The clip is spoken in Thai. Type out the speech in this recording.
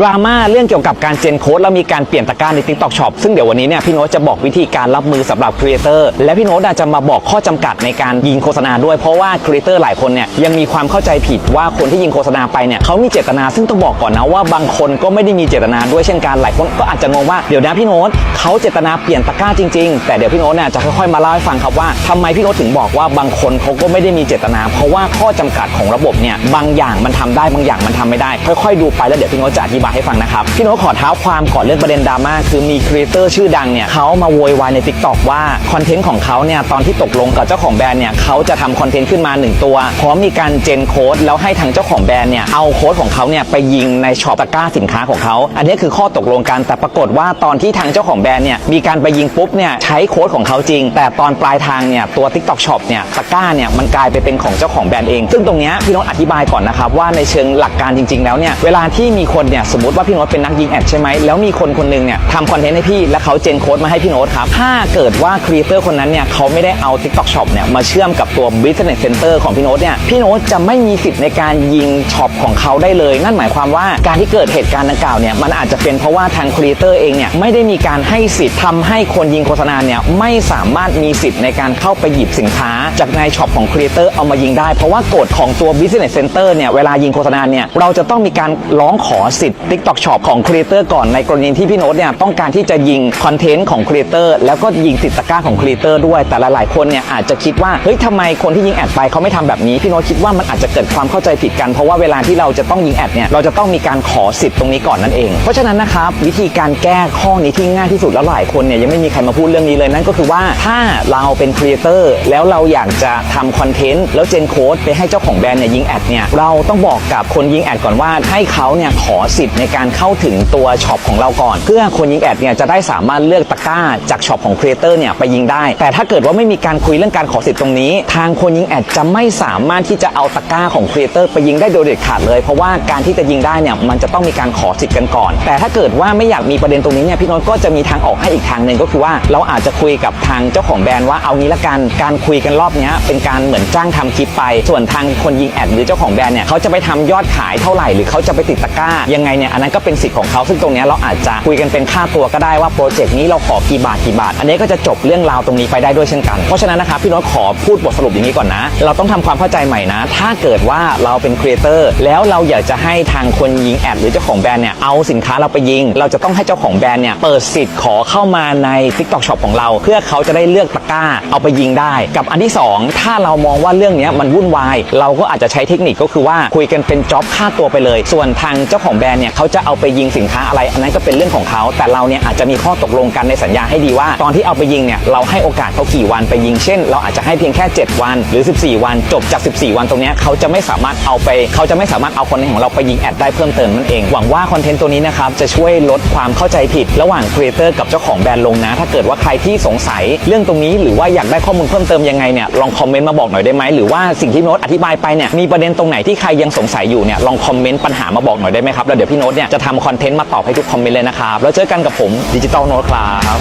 ดราม่าเรื่องเกี่ยวกับการเจนโค้ดแล้วมีการเปลี่ยนตะกร้าใน TikTok Shop ซึ่งเดี๋ยววันนี้เนี่ยพี่โน้ตจะบอกวิธีการรับมือสำหรับครีเอเตอร์และพี่โน้ตจะมาบอกข้อจำกัดในการยิงโฆษณาด้วยเพราะว่าครีเอเตอร์หลายคนเนี่ยยังมีความเข้าใจผิดว่าคนที่ยิงโฆษณาไปเนี่ยเขามีเจตนาซึ่งต้องบอกก่อนนะว่าบางคนก็ไม่ได้มีเจตนาด้วยเช่นกันหลายคนก็อาจจะงงว่าเดี๋ยวนะพี่โน้ตเขาเจตนาเปลี่ยนตะกร้าจริง ๆ แต่เดี๋ยวพี่โน้ตเนี่ยจะค่อยๆมาเล่าให้ฟังครับว่าทำไมพี่โน้ตถึงบอกว่าบางคนเขาก็ไม่ได้มีเจตนา เพราะว่าข้อจำกัดของระบบเนี่ยบางอย่างมันทำได้บางอย่างมันทำไม่ได้ ค่อยๆดูไปแล้วเดี๋ยวพี่โน้ตจะอธิบายให้ฟังนะครับ พี่โน้ตขอเท้าความก่อนเรื่องประเด็นดราม่าคือมีครีเอเตอร์ชื่อดังเนี่ยเขามาโวยวายใน t ิ k t o k ว่าคอนเทนต์ของเขาเนี่ยตอนที่ตกลงกับเจ้าของแบรนด์เนี่ยเขาจะทำคอนเทนต์ขึ้นมา 1 ตัวพร้อมมีการเจนโค้ดแล้วให้ทางเจ้าของแบรนด์เนี่ยเอาโค้ดของเขาเนี่ยไปยิงในช็อปตะกร้าสินค้าของเขาอันนี้คือข้อตกลงกันแต่ปรากฏว่าตอนที่ทางเจ้าของแบรนด์เนี่ยมีการไปยิงปุ๊บเนี่ยใช้โค้ดของเขาจริง แต่ตอนปลายทางเนี่ยตัว TikTok Shop เนี่ยตะกร้าเนี่ยมันกลายไปเป็นของเจ้าของแบรนด์เอง ซึ่งตรงเนี้ยพี่โน้ตอธิบายก่อนนะครับว่าในเชิงหลักการจริง ๆ แล้วเนี่ยเวลาที่มีคนเนี่ยสมมติว่าพี่โน้ตเป็นนักยิงแอดใช่ไหมแล้วมีคนคนหนึงเนี่ยทำคอนเทนต์ให้พี่แล้วเขาเจนโค้ดมาให้พี่โน้ตครับถ้าเกิดว่าครีเอเตอร์คนนั้นเนี่ยเขาไม่ได้เอา TikTok Shop เนี่ยมาเชื่อมกับตัว Business Center ของพี่โน้ตเนี่ยพี่โน้ตจะไม่มีสิทธิ์ในการยิงช็อปของเขาได้เลย นั่นหมายความว่าการที่เกิดเหตุการณ์ดังกล่าวเนี่ยมันอาจจะเป็นเพราะว่าทางครีเอเตอร์เองเนี่ยไม่ได้มีการให้สิทธิ์ทำให้คนยิงโฆษณาเนี่ยไม่สามารถมีสิทธิ์ในการเข้าไปหยิบสินค้า จากในช็อปของครีเอเตอร์เอามายิงได้เพราะว่ากฎของตัว Business Center เนี่ยเวลายิงโฆษณาเนี่ยเราจะต้องมีการร้องขอสิทธิ์ TikTok Shop ของครีเอเตอร์ก่อนในกรณีที่พี่โน้ตเนี่ยต้องการที่จะยิงคอนเทนต์ของครีเอเตอร์แล้วก็ยิงติดตะกร้าของครีเอเตอร์ด้วยแต่หลายๆคนเนี่ยอาจจะคิดว่าเฮ้ยทำไมคนที่ยิงแอดไปเขาไม่ทำแบบนี้พี่โน้ตคิดว่ามันอาจจะเกิดความเข้าใจผิดกันเพราะว่าเวลาที่เราจะต้องยิงแอดเนี่ยเราจะต้องมีการขอสิทธิ์ตรงนี้ก่อนนั่นเอง เพราะฉะนั้นนะครับวิธีการแก้ข้อนี้ที่ง่ายที่สุดแล้วหลายคนเนี่ยยังไม่มีใครมาพูดเรื่องนี้เลยนั่นก็คือว่าถ้าเราเป็นครีเอเตอร์แล้วเราอยากจะทำคอนเทนต์แล้วเจนโค้ดไปให้เจ้าของแบรนด์เนี่ยยิงแอดเนี่ยเราต้องบอกกับคนยิงแอดก่อนว่าให้เขาเนี่ยขอสิทธิในการเข้าถึงตัวช็อปของเราก่อน เพื่อคนยิงแอดเนี่ยจะได้สามารถเลือกตะกร้าจากช็อปของครีเอเตอร์เนี่ยไปยิงได้ แต่ถ้าเกิดว่าไม่มีการคุยเรื่องการขอสิทธิ์ตรงนี้ ทางคนยิงแอดจะไม่สามารถที่จะเอาตะกร้าของครีเอเตอร์ไปยิงได้โดยเด็ดขาดเลย เพราะว่าการที่จะยิงได้เนี่ยมันจะต้องมีการขอสิทธิ์กันก่อน แต่ถ้าเกิดว่าไม่อยากมีประเด็นตรงนี้เนี่ยพี่น้ตก็จะมีทางออกให้อีกทางหนึ่งก็คือว่าเราอาจจะคุยกับทางเจ้าของแบรนด์ว่าเอางี้ละกันการคุยกันรอบนี้เป็นการเหมือนจ้างทำคลิปไป ส่วนทางคนยิงแอดหรือเจ้าของแบรนด์เนี่ยเขาจะไปทำยอดขายเท่าไหร่หรือเขาจะไปติดตะกร้ายังไงเนี่ยอันนั้นก็เป็นสิทธิ์ของเขาซึ่งตรงนี้เราอาจจะคุยกันเป็นค่าตัวก็ได้ว่าโปรเจกต์นี้เราขอกี่บาทกี่บาท อันนี้ก็จะจบเรื่องราวตรงนี้ไปได้ด้วยเช่นกันเพราะฉะนั้นนะครับพี่น้ตขอพูดบทสรุปอย่างนี้ก่อนนะ เราต้องทำความเข้าใจใหม่นะ ถ้าเกิดว่าเราเป็นครีเอเตอร์แล้วเราอยากจะให้ทางคนยิงแอดหรือเจ้าของแบรนด์เนี่ยเอาสินค้าเราไปยิง เราจะต้องให้เจ้าของแบรนด์เนี่ยเปิดสิทธิ์ขอเข้ามาใน TikTok Shop ของเรา เพื่อเขาจะได้เลือกตะกร้าเอาไปยิงได้ กับอันที่สองถ้าเรามองว่าเรื่องนี้มันวุ่นวาย เราก็อาจจะใช้เทคนิคก็คือว่าคุยกันเป็นจ็อบค่าตัวไปเลย ส่วนทางเจ้าของแบรนด์เนี่ยเขาจะเอาไปยิงสินค้าอะไร อันนั้นก็เป็นเรื่องของเขา แต่เราเนี่ยอาจจะมีข้อตกลงกันในสัญญาให้ดีว่า ตอนที่เอาไปยิงเนี่ยเราให้โอกาสเขากี่วันไปยิงเช่น เราอาจจะให้เพียงแค่ 7 วันหรือ 14 วันจบจาก 14 วันตรงนี้เขาจะไม่สามารถเอาไป เขาจะไม่สามารถเอาคนเทนของเราไปยิงแอดได้เพิ่มเติมนั่นเองหวังว่าคอนเทนต์ตัวนี้นะครับจะช่วยลดความเข้าใจผิด ระหว่างครีเอเตอร์กับเจ้าของแบรนด์ลงนะ ถ้าเกิดว่าใครที่สงสัยเรื่องตรงนี้หรือว่าอยากได้ข้อมูลเพิ่มเติมยังไงเนี่ยลองคอมเมนต์มาบอกหน่อยได้ไหมหรือว่าสิ่งที่โน้ตอธิบายไปเนี่ยมีประเด็นตรงไหนที่ใครยังสงสัยอยู่เนี่ยลองคอมเมนต์ปัญหามาบอกหน่อยได้ไหมครับแล้วเดี๋ยวพี่โน้ตเนี่ยจะทำคอนเทนต์มาตอบให้ทุกคอมเมนต์เลยนะครับ แล้วเจอกันกับผมดิจิตอลโน้ตครับ